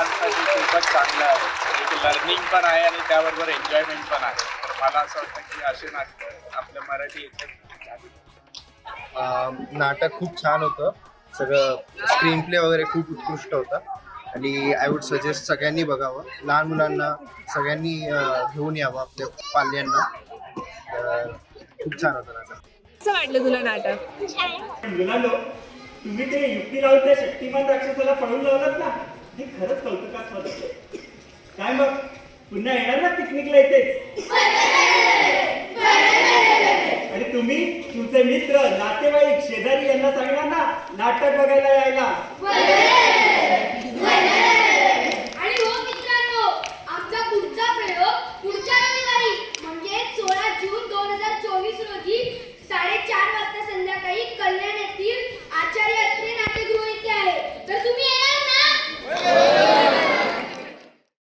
मुलांसाठी खूपच चांगलं आहे. एक लर्निंग पण आहे आणि त्याबरोबर एन्जॉयमेंट पण आहे. तर मला असं वाटतं की असे नाटक आपल्या मराठी याच्यात नाटक खूप छान होतं. सगळं स्क्रीन प्ले वगैरे खूप उत्कृष्ट होता. आणि आय वुड सजेस्ट सगळ्यांनी बघावं. लहान मुलांना सगळ्यांनी घेऊन यावं आपल्या पाल्यांना. खूप छान होतं नाटक. कसं वाटलं तुला नाटक? मुलांनो तुम्ही ते युक्ती लावून त्या शक्तिमान राक्षसाला पळून लावलात ना? हे खरंच कौतुकास्पद आहे. काय मग? पुन्हा येणार ना पिकनिकला इथे आणि तुम्ही तुमचे मित्र नातेवाईक शेजारी यांना सांगणार ना नाटक बघायला यायला.